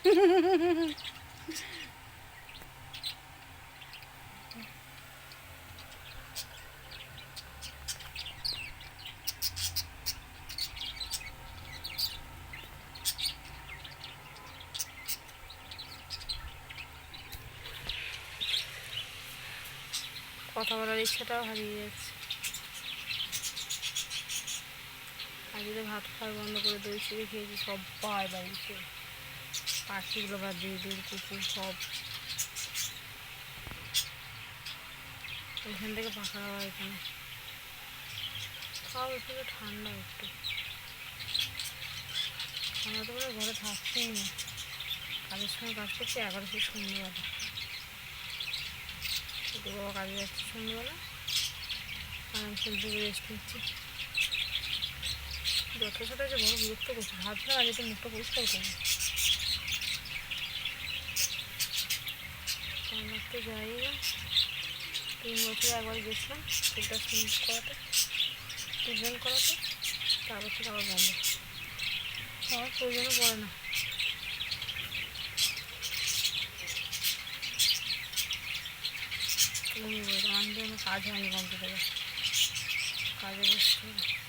কথা বলার ইচ্ছাটাও হারিয়ে যাচ্ছে। আজকে ভাত খাওয়া বন্ধ করে দই চিড়ে খেয়েছি সবাই বাড়িতে। পাখিগুলো বা দিদির কুকুর সব। এখান থেকে পাখা হাওয়া এখানে। সব একটু ঠান্ডা একটু। আমরা তো করে ঘরে থাকছেই না কাজের সময় কাজ করছি এগারোশো সন্ধ্যেবেলা। ছোটো বাবা কাজে যাচ্ছে সন্ধ্যেবেলা। আর আমি থেকে রেস্ট নিচ্ছি। যথেষ্ট যে বড় বিরক্ত করছে। ভাবছিলাম আগে তো মুখটা পরিষ্কার করব। আমার তো যাই না তিন বছরে একবার গেছিলাম চুলটা স্মিথ করাতে ট্রিটমেন্ট করাতে, তারপর থেকে আবার বন্ধ। আমার প্রয়োজনও পড়ে না। কাজ হয়নি কম্পিউটারে কাজে হবে